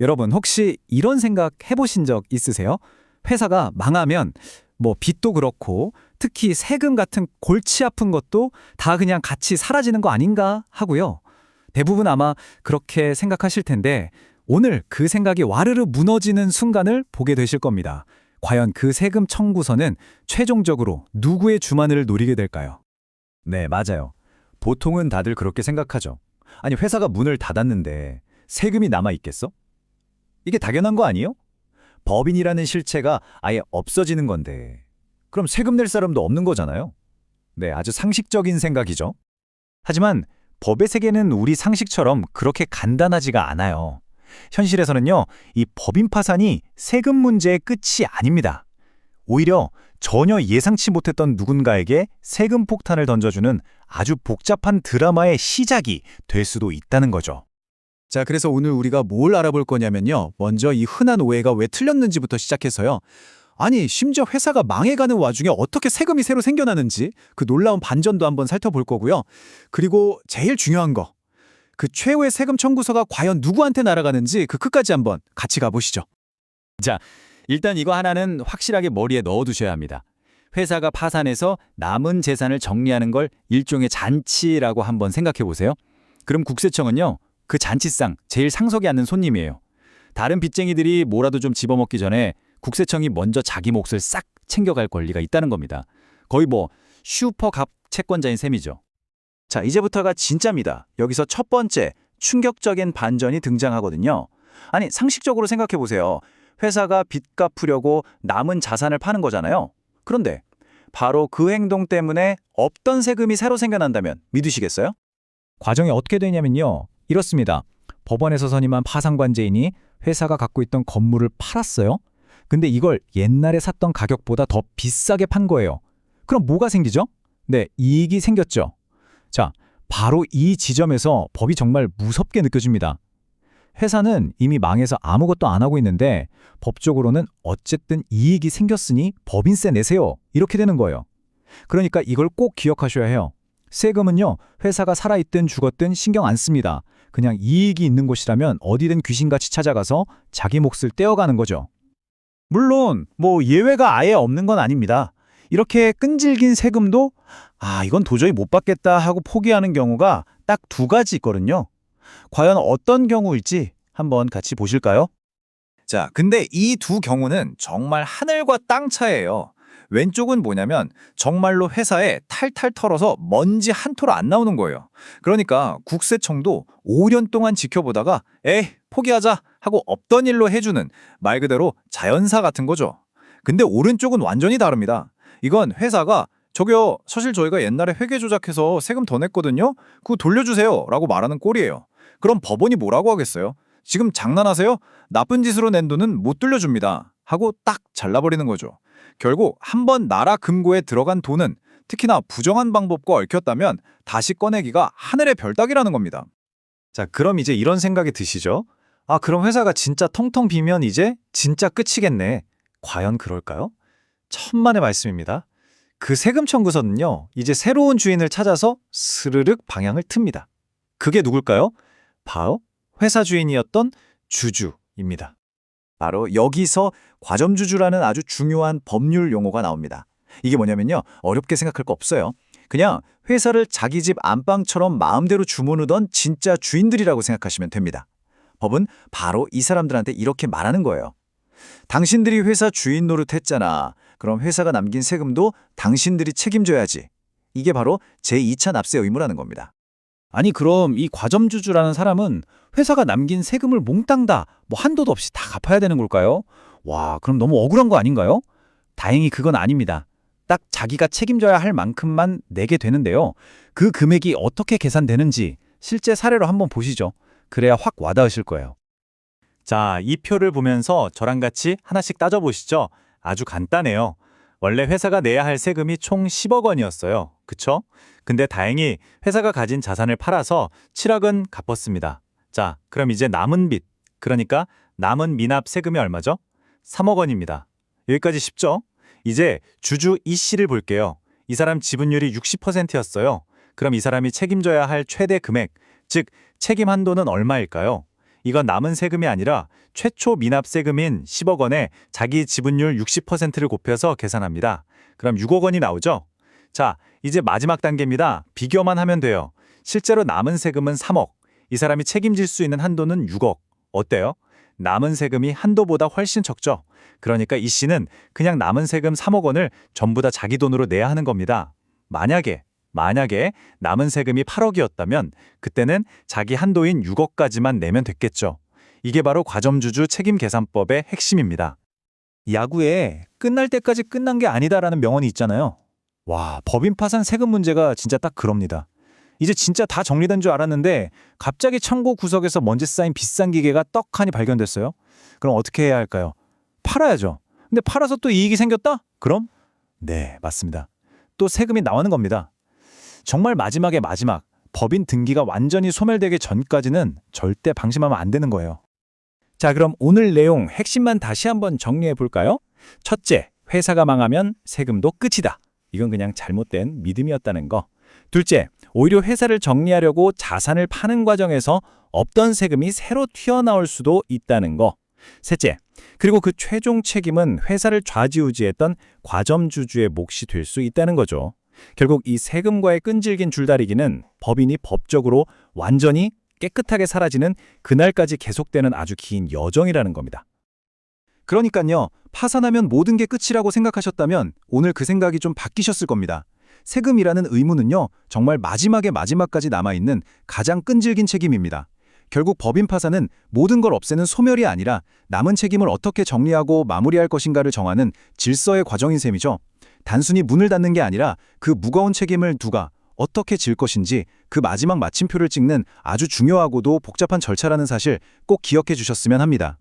여러분 혹시 이런 생각 해보신 적 있으세요? 회사가 망하면 뭐 빚도 그렇고 특히 세금 같은 골치 아픈 것도 다 그냥 같이 사라지는 거 아닌가 하고요. 대부분 아마 그렇게 생각하실 텐데 오늘 그 생각이 와르르 무너지는 순간을 보게 되실 겁니다. 과연 그 세금 청구서는 최종적으로 누구의 주만을 노리게 될까요? 네, 맞아요. 보통은 다들 그렇게 생각하죠. 아니, 회사가 문을 닫았는데 세금이 남아 있겠어? 이게 당연한 거 아니에요? 법인이라는 실체가 아예 없어지는 건데. 그럼 세금 낼 사람도 없는 거잖아요. 네, 아주 상식적인 생각이죠. 하지만 법의 세계는 우리 상식처럼 그렇게 간단하지가 않아요. 현실에서는요, 이 법인 파산이 세금 문제의 끝이 아닙니다. 오히려 전혀 예상치 못했던 누군가에게 세금 폭탄을 던져주는 아주 복잡한 드라마의 시작이 될 수도 있다는 거죠. 자, 그래서 오늘 우리가 뭘 알아볼 거냐면요. 먼저 이 흔한 오해가 왜 틀렸는지부터 시작해서요. 아니, 심지어 회사가 망해가는 와중에 어떻게 세금이 새로 생겨나는지 그 놀라운 반전도 한번 살펴볼 거고요. 그리고 제일 중요한 거. 그 최후의 세금 청구서가 과연 누구한테 날아가는지 그 끝까지 한번 같이 가보시죠. 일단 이거 하나는 확실하게 머리에 넣어두셔야 합니다. 회사가 파산해서 남은 재산을 정리하는 걸 일종의 잔치라고 한번 생각해 보세요. 그럼 국세청은요, 그 잔치상 제일 상석에 앉는 손님이에요. 다른 빚쟁이들이 뭐라도 좀 집어먹기 전에 국세청이 먼저 자기 몫을 싹 챙겨갈 권리가 있다는 겁니다. 거의 뭐 슈퍼갑 채권자인 셈이죠. 자, 이제부터가 진짜입니다. 여기서 첫 번째 충격적인 반전이 등장하거든요. 아니, 상식적으로 생각해 보세요. 회사가 빚 갚으려고 남은 자산을 파는 거잖아요. 그런데 바로 그 행동 때문에 없던 세금이 새로 생겨난다면 믿으시겠어요? 과정이 어떻게 되냐면요. 이렇습니다. 법원에서 선임한 파산관제인이 회사가 갖고 있던 건물을 팔았어요. 근데 이걸 옛날에 샀던 가격보다 더 비싸게 판 거예요. 그럼 뭐가 생기죠? 네, 이익이 생겼죠. 자, 바로 이 지점에서 법이 정말 무섭게 느껴집니다. 회사는 이미 망해서 아무것도 안 하고 있는데 법적으로는 어쨌든 이익이 생겼으니 법인세 내세요. 이렇게 되는 거예요. 그러니까 이걸 꼭 기억하셔야 해요. 세금은요, 회사가 살아있든 죽었든 신경 안 씁니다. 그냥 이익이 있는 곳이라면 어디든 귀신같이 찾아가서 자기 몫을 떼어가는 거죠. 물론, 뭐 예외가 아예 없는 건 아닙니다. 이렇게 끈질긴 세금도 아, 이건 도저히 못 받겠다 하고 포기하는 경우가 딱 두 가지 있거든요. 과연 어떤 경우일지 한번 같이 보실까요? 자, 근데 이 두 경우는 정말 하늘과 땅 차이예요. 왼쪽은 뭐냐면 정말로 회사에 탈탈 털어서 먼지 한 톨 안 나오는 거예요. 그러니까 국세청도 5년 동안 지켜보다가 에이, 포기하자 하고 없던 일로 해주는 말 그대로 자연사 같은 거죠. 근데 오른쪽은 완전히 다릅니다. 이건 회사가 저기요, 사실 저희가 옛날에 회계 조작해서 세금 더 냈거든요. 그거 돌려주세요. 라고 말하는 꼴이에요. 그럼 법원이 뭐라고 하겠어요? 지금 장난하세요? 나쁜 짓으로 낸 돈은 못 돌려줍니다. 하고 딱 잘라버리는 거죠. 결국 한번 나라 금고에 들어간 돈은 특히나 부정한 방법과 얽혔다면 다시 꺼내기가 하늘의 별 따기라는 겁니다. 자, 그럼 이제 이런 생각이 드시죠? 아, 그럼 회사가 진짜 텅텅 비면 이제 진짜 끝이겠네. 과연 그럴까요? 천만의 말씀입니다. 그 세금 청구서는요, 이제 새로운 주인을 찾아서 스르륵 방향을 틉니다. 그게 누굴까요? 바로 회사 주인이었던 주주입니다. 바로 여기서 과점주주라는 아주 중요한 법률 용어가 나옵니다. 이게 뭐냐면요, 어렵게 생각할 거 없어요. 그냥 회사를 자기 집 안방처럼 마음대로 주무르던 진짜 주인들이라고 생각하시면 됩니다. 법은 바로 이 사람들한테 이렇게 말하는 거예요. 당신들이 회사 주인 노릇했잖아. 그럼 회사가 남긴 세금도 당신들이 책임져야지. 이게 바로 제2차 납세 의무라는 겁니다. 아니 그럼 이 과점주주라는 사람은 회사가 남긴 세금을 몽땅 다 뭐 한도도 없이 다 갚아야 되는 걸까요? 와 그럼 너무 억울한 거 아닌가요? 다행히 그건 아닙니다. 딱 자기가 책임져야 할 만큼만 내게 되는데요. 그 금액이 어떻게 계산되는지 실제 사례로 한번 보시죠. 그래야 확 와닿으실 거예요. 자, 이 표를 보면서 저랑 같이 하나씩 따져보시죠. 아주 간단해요. 원래 회사가 내야 할 세금이 총 10억 원이었어요. 그쵸? 근데 다행히 회사가 가진 자산을 팔아서 7억은 갚았습니다. 자, 그럼 이제 남은 빚, 그러니까 남은 미납 세금이 얼마죠? 3억 원입니다. 여기까지 쉽죠? 이제 주주 이 씨를 볼게요. 이 사람 지분율이 60%였어요. 그럼 이 사람이 책임져야 할 최대 금액, 즉 책임 한도는 얼마일까요? 이건 남은 세금이 아니라 최초 미납 세금인 10억 원에 자기 지분율 60%를 곱해서 계산합니다. 그럼 6억 원이 나오죠? 자, 이제 마지막 단계입니다. 비교만 하면 돼요. 실제로 남은 세금은 3억. 이 사람이 책임질 수 있는 한도는 6억. 어때요? 남은 세금이 한도보다 훨씬 적죠. 그러니까 이 씨는 그냥 남은 세금 3억 원을 전부 다 자기 돈으로 내야 하는 겁니다. 만약에 만약에 남은 세금이 8억이었다면 그때는 자기 한도인 6억까지만 내면 됐겠죠. 이게 바로 과점주주 책임 계산법의 핵심입니다. 야구에 끝날 때까지 끝난 게 아니다라는 명언이 있잖아요. 와, 법인 파산 세금 문제가 진짜 딱 그럽니다. 이제 진짜 다 정리된 줄 알았는데 갑자기 창고 구석에서 먼지 쌓인 비싼 기계가 떡하니 발견됐어요. 그럼 어떻게 해야 할까요? 팔아야죠. 근데 팔아서 또 이익이 생겼다? 그럼? 네, 맞습니다. 또 세금이 나오는 겁니다. 정말 마지막에 마지막 법인 등기가 완전히 소멸되기 전까지는 절대 방심하면 안 되는 거예요. 자, 그럼 오늘 내용 핵심만 다시 한번 정리해 볼까요? 첫째, 회사가 망하면 세금도 끝이다. 이건 그냥 잘못된 믿음이었다는 거. 둘째, 오히려 회사를 정리하려고 자산을 파는 과정에서 없던 세금이 새로 튀어나올 수도 있다는 거. 셋째, 그리고 그 최종 책임은 회사를 좌지우지했던 과점주주의 몫이 될 수 있다는 거죠. 결국 이 세금과의 끈질긴 줄다리기는 법인이 법적으로 완전히 깨끗하게 사라지는 그날까지 계속되는 아주 긴 여정이라는 겁니다. 그러니까요, 파산하면 모든 게 끝이라고 생각하셨다면 오늘 그 생각이 좀 바뀌셨을 겁니다. 세금이라는 의무는요, 정말 마지막에 마지막까지 남아있는 가장 끈질긴 책임입니다. 결국 법인 파산은 모든 걸 없애는 소멸이 아니라 남은 책임을 어떻게 정리하고 마무리할 것인가를 정하는 질서의 과정인 셈이죠. 단순히 문을 닫는 게 아니라 그 무거운 책임을 누가 어떻게 질 것인지 그 마지막 마침표를 찍는 아주 중요하고도 복잡한 절차라는 사실 꼭 기억해 주셨으면 합니다.